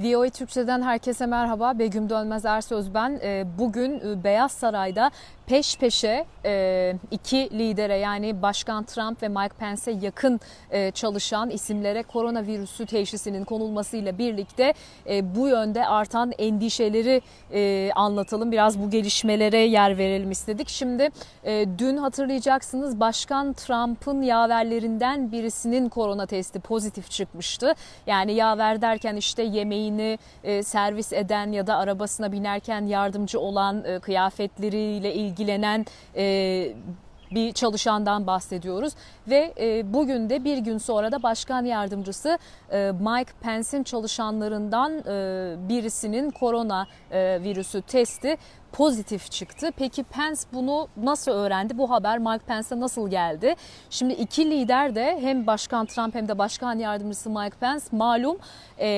VOA Türkçe'den herkese merhaba. Begüm Dönmez Ersöz ben. Ee, Bugün e, Beyaz Saray'da peş peşe e, iki lidere yani Başkan Trump ve Mike Pence'e yakın e, çalışan isimlere koronavirüsü teşhisinin konulmasıyla birlikte e, bu yönde artan endişeleri e, anlatalım. Biraz bu gelişmelere yer verelim istedik. Şimdi e, dün hatırlayacaksınız Başkan Trump'ın yaverlerinden birisinin korona testi pozitif çıkmıştı. Yani yaver derken işte yemeğini e, servis eden ya da arabasına binerken yardımcı olan e, kıyafetleriyle ilgilenen e, bir çalışandan bahsediyoruz ve e, bugün de bir gün sonra da başkan yardımcısı e, Mike Pence'in çalışanlarından e, birisinin korona virüsü testi pozitif çıktı. Peki Pence bunu nasıl öğrendi? Bu haber Mike Pence'e nasıl geldi? Şimdi iki lider de hem Başkan Trump hem de Başkan Yardımcısı Mike Pence malum e,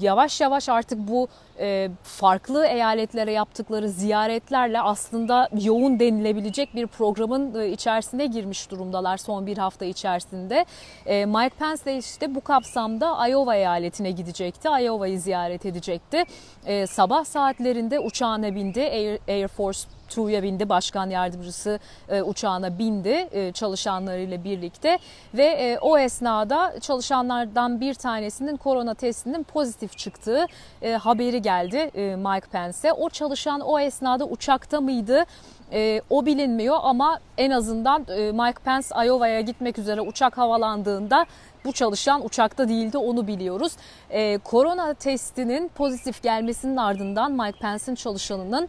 yavaş yavaş artık bu e, farklı eyaletlere yaptıkları ziyaretlerle aslında yoğun denilebilecek bir programın e, içerisine girmiş durumdalar son bir hafta içerisinde. E, Mike Pence de işte bu kapsamda Iowa eyaletine gidecekti. Iowa'yı ziyaret edecekti. E, sabah saatlerinde uçağına bindi. Air, Force True'ya bindi. Başkan yardımcısı e, uçağına bindi e, çalışanlarıyla birlikte ve e, o esnada çalışanlardan bir tanesinin korona testinin pozitif çıktığı e, haberi geldi e, Mike Pence'e. O çalışan o esnada uçakta mıydı? E, o bilinmiyor ama en azından e, Mike Pence Iowa'ya gitmek üzere uçak havalandığında bu çalışan uçakta değildi onu biliyoruz. E, korona testinin pozitif gelmesinin ardından Mike Pence'in çalışanının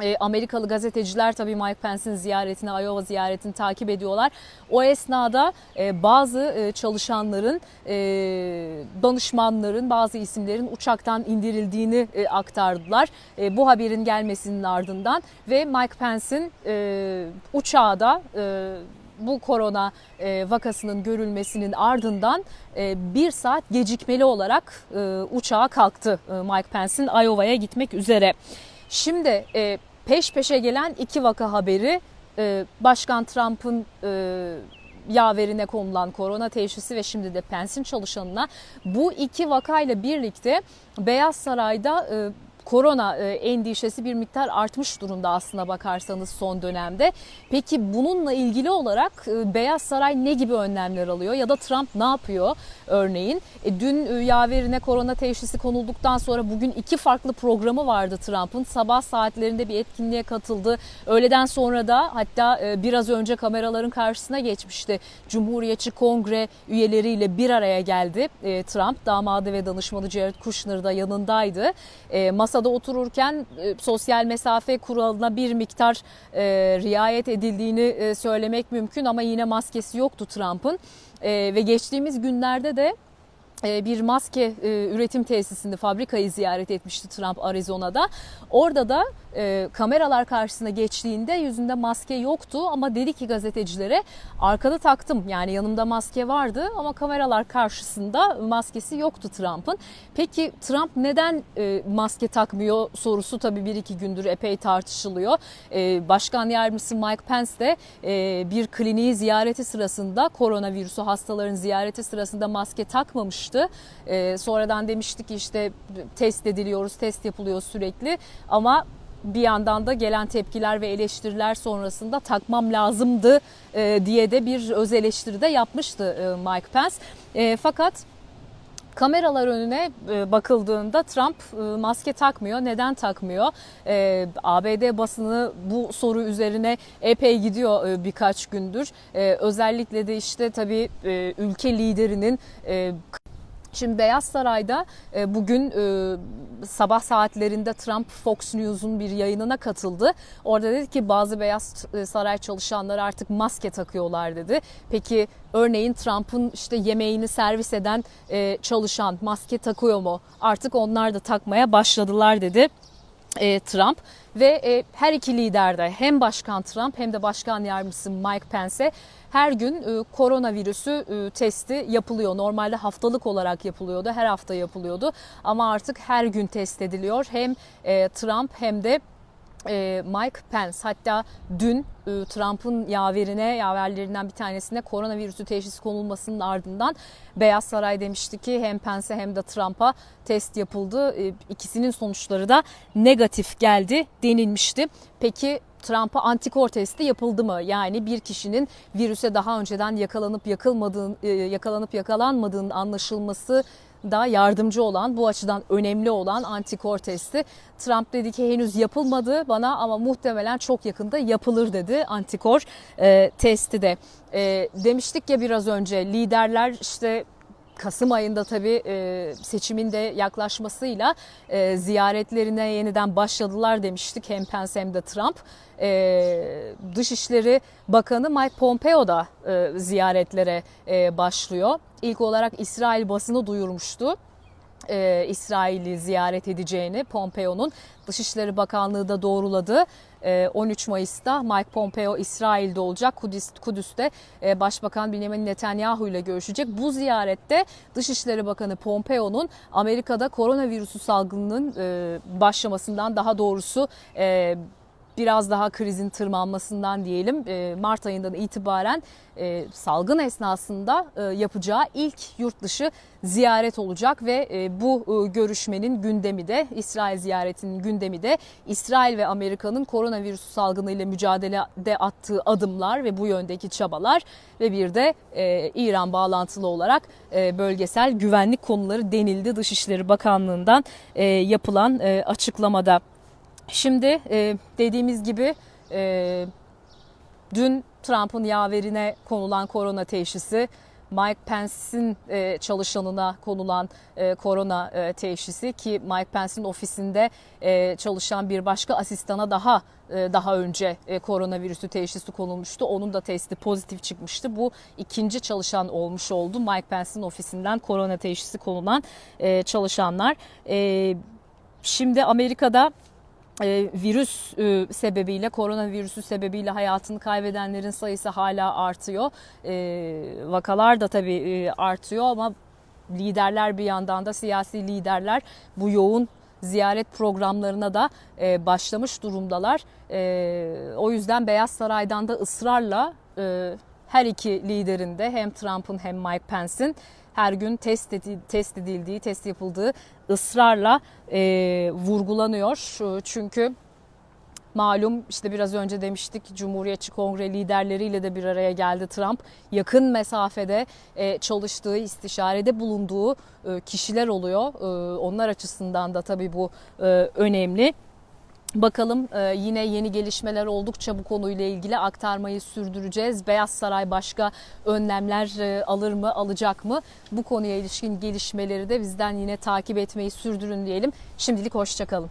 e, Amerikalı gazeteciler tabii Mike Pence'in ziyaretini, Iowa ziyaretini takip ediyorlar. O esnada e, bazı e, çalışanların, e, danışmanların, bazı isimlerin uçaktan indirildiğini e, aktardılar. E, bu haberin gelmesinin ardından ve Mike Pence'in e, uçağı da e, bu korona e, vakasının görülmesinin ardından e, bir saat gecikmeli olarak e, uçağa kalktı e, Mike Pence'in Iowa'ya gitmek üzere. Şimdi e, peş peşe gelen iki vaka haberi e, Başkan Trump'ın e, yaverine konulan korona teşhisi ve şimdi de Pence'in çalışanına bu iki vakayla birlikte Beyaz Saray'da e, korona e, endişesi bir miktar artmış durumda aslına bakarsanız son dönemde. Peki bununla ilgili olarak e, Beyaz Saray ne gibi önlemler alıyor ya da Trump ne yapıyor örneğin? E, dün yaverine korona teşhisi konulduktan sonra bugün iki farklı programı vardı Trump'ın. Sabah saatlerinde bir etkinliğe katıldı. Öğleden sonra da hatta biraz önce kameraların karşısına geçmişti. Cumhuriyetçi Kongre üyeleriyle bir araya geldi Trump. Damadı ve danışmanı Jared Kushner da yanındaydı. E, masada otururken e, sosyal mesafe kuralına bir miktar e, riayet edildiğini e, söylemek mümkün ama yine maskesi yoktu Trump'ın. E, ve geçtiğimiz günlerde de e, bir maske e, üretim tesisinde fabrikayı ziyaret etmişti Trump Arizona'da. Orada da e, kameralar karşısına geçtiğinde yüzünde maske yoktu ama dedi ki gazetecilere arkada taktım yani yanımda maske vardı ama kameralar karşısında maskesi yoktu Trump'ın. Peki Trump neden e, maske takmıyor sorusu tabii bir iki gündür epey tartışılıyor. E, Başkan Yardımcısı Mike Pence de e, bir kliniği ziyareti sırasında koronavirüsü hastaların ziyareti sırasında maske takmamıştı. E, sonradan demiştik işte test ediliyoruz, test yapılıyor sürekli ama bir yandan da gelen tepkiler ve eleştiriler sonrasında takmam lazımdı e, diye de bir öz eleştiri de yapmıştı e, Mike Pence. E, fakat Kameralar önüne bakıldığında Trump maske takmıyor. Neden takmıyor? ABD basını bu soru üzerine epey gidiyor birkaç gündür. Özellikle de işte tabii ülke liderinin Şimdi Beyaz Saray'da bugün sabah saatlerinde Trump Fox News'un bir yayınına katıldı. Orada dedi ki bazı Beyaz Saray çalışanları artık maske takıyorlar dedi. Peki örneğin Trump'ın işte yemeğini servis eden çalışan maske takıyor mu? Artık onlar da takmaya başladılar dedi. Trump ve her iki lider de hem Başkan Trump hem de Başkan Yardımcısı Mike Pence her gün koronavirüsü testi yapılıyor. Normalde haftalık olarak yapılıyordu, her hafta yapılıyordu ama artık her gün test ediliyor. Hem Trump hem de e, Mike Pence hatta dün e, Trump'ın yaverine, yaverlerinden bir tanesine koronavirüsü teşhisi konulmasının ardından Beyaz Saray demişti ki hem Pence'e hem de Trump'a test yapıldı. E, İkisinin sonuçları da negatif geldi denilmişti. Peki Trump'a antikor testi yapıldı mı? Yani bir kişinin virüse daha önceden yakalanıp yakılmadığın, e, yakalanıp yakalanmadığının anlaşılması da yardımcı olan, bu açıdan önemli olan antikor testi. Trump dedi ki henüz yapılmadı bana ama muhtemelen çok yakında yapılır dedi antikor e, testi de. E, demiştik ya biraz önce liderler işte Kasım ayında tabii e, seçimin de yaklaşmasıyla e, ziyaretlerine yeniden başladılar demiştik hem Pence hem de Trump. E, Dışişleri Bakanı Mike Pompeo da e, ziyaretlere başlıyor. İlk olarak İsrail basını duyurmuştu e, İsrail'i ziyaret edeceğini Pompeo'nun Dışişleri Bakanlığı da doğruladı. E, 13 Mayıs'ta Mike Pompeo İsrail'de olacak. Kudüs, Kudüs'te e, Başbakan Benjamin Netanyahu ile görüşecek. Bu ziyarette Dışişleri Bakanı Pompeo'nun Amerika'da koronavirüsü salgınının e, başlamasından daha doğrusu e, biraz daha krizin tırmanmasından diyelim e, Mart ayından itibaren e, salgın esnasında e, yapacağı ilk yurt dışı ziyaret olacak ve bu görüşmenin gündemi de İsrail ziyaretinin gündemi de İsrail ve Amerika'nın koronavirüs salgınıyla mücadelede attığı adımlar ve bu yöndeki çabalar ve bir de İran bağlantılı olarak bölgesel güvenlik konuları denildi Dışişleri Bakanlığı'ndan yapılan açıklamada. Şimdi e, dediğimiz gibi e, dün Trump'ın yaverine konulan korona teşhisi, Mike Pence'in e, çalışanına konulan e, korona e, teşhisi ki Mike Pence'in ofisinde e, çalışan bir başka asistana daha e, daha önce e, koronavirüsü teşhisi konulmuştu. Onun da testi pozitif çıkmıştı. Bu ikinci çalışan olmuş oldu. Mike Pence'in ofisinden korona teşhisi konulan e, çalışanlar. E, şimdi Amerika'da e, virüs e, sebebiyle, koronavirüsü sebebiyle hayatını kaybedenlerin sayısı hala artıyor. E, vakalar da tabii e, artıyor ama liderler bir yandan da siyasi liderler bu yoğun ziyaret programlarına da e, başlamış durumdalar. E, o yüzden Beyaz Saray'dan da ısrarla e, her iki liderin de hem Trump'ın hem Mike Pence'in her gün test, edildiği, test edildiği, test yapıldığı ısrarla e, vurgulanıyor. Çünkü malum işte biraz önce demiştik Cumhuriyetçi Kongre liderleriyle de bir araya geldi Trump. Yakın mesafede e, çalıştığı, istişarede bulunduğu e, kişiler oluyor. E, onlar açısından da tabii bu önemli. Bakalım e, yine yeni gelişmeler oldukça bu konuyla ilgili aktarmayı sürdüreceğiz. Beyaz Saray başka önlemler e, alır mı, alacak mı? Bu konuya ilişkin gelişmeleri de bizden yine takip etmeyi sürdürün diyelim. Şimdilik hoşçakalın.